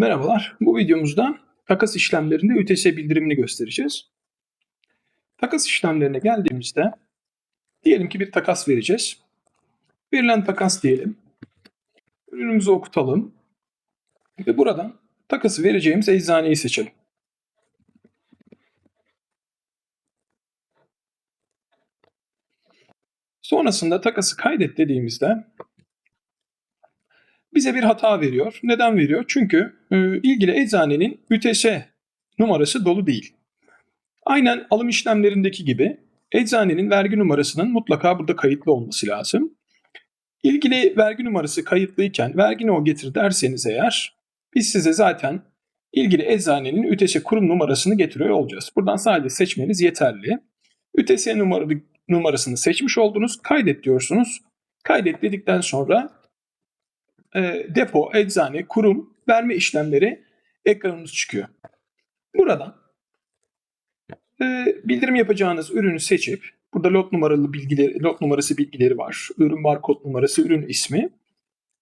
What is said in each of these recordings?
Merhabalar. Bu videomuzda takas işlemlerinde ÜTS bildirimini göstereceğiz. Takas işlemlerine geldiğimizde diyelim ki bir takas vereceğiz. Verilen takas diyelim. Ürünümüzü okutalım. Ve buradan takası vereceğimiz eczaneyi seçelim. Sonrasında takası kaydet dediğimizde bize bir hata veriyor. Neden veriyor? Çünkü e, ilgili eczanenin ÜTS numarası dolu değil. Aynen alım işlemlerindeki gibi eczanenin vergi numarasının mutlaka burada kayıtlı olması lazım. İlgili vergi numarası kayıtlıyken vergi no getir derseniz eğer biz size zaten ilgili eczanenin ÜTS kurum numarasını getiriyor olacağız. Buradan sadece seçmeniz yeterli. ÜTS numaralı, numarasını seçmiş oldunuz. Kaydet diyorsunuz. Kaydet dedikten sonra e, depo, eczane, kurum verme işlemleri ekranınız çıkıyor. Buradan e, bildirim yapacağınız ürünü seçip burada lot numaralı bilgileri, lot numarası bilgileri var. Ürün barkod numarası, ürün ismi.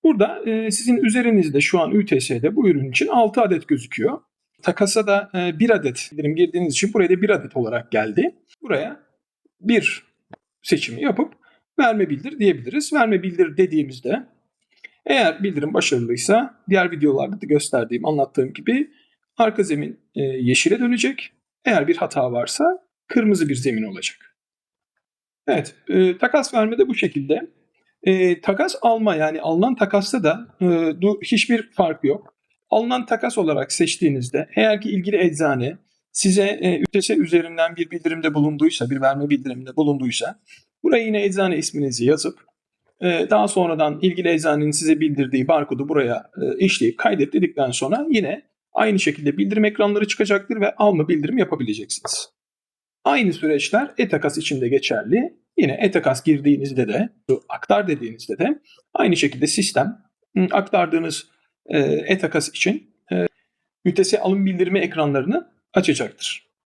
Burada e, sizin üzerinizde şu an ÜTS'de bu ürün için 6 adet gözüküyor. Takasa da e, 1 adet bildirim girdiğiniz için buraya da 1 adet olarak geldi. Buraya bir seçimi yapıp verme bildir diyebiliriz. Verme bildir dediğimizde eğer bildirim başarılıysa diğer videolarda da gösterdiğim, anlattığım gibi arka zemin e, yeşile dönecek. Eğer bir hata varsa kırmızı bir zemin olacak. Evet, e, takas verme de bu şekilde. E, takas alma yani alınan takasta da e, du- hiçbir fark yok. Alınan takas olarak seçtiğinizde eğer ki ilgili eczane size e, ÜTS üzerinden bir bildirimde bulunduysa, bir verme bildiriminde bulunduysa buraya yine eczane isminizi yazıp daha sonradan ilgili eczanenin size bildirdiği barkodu buraya e, işleyip kaydet dedikten sonra yine aynı şekilde bildirim ekranları çıkacaktır ve alma bildirim yapabileceksiniz. Aynı süreçler e-takas için de geçerli. Yine e-takas girdiğinizde de, aktar dediğinizde de aynı şekilde sistem aktardığınız e, e-takas için e, ÜTS alım bildirimi ekranlarını açacaktır.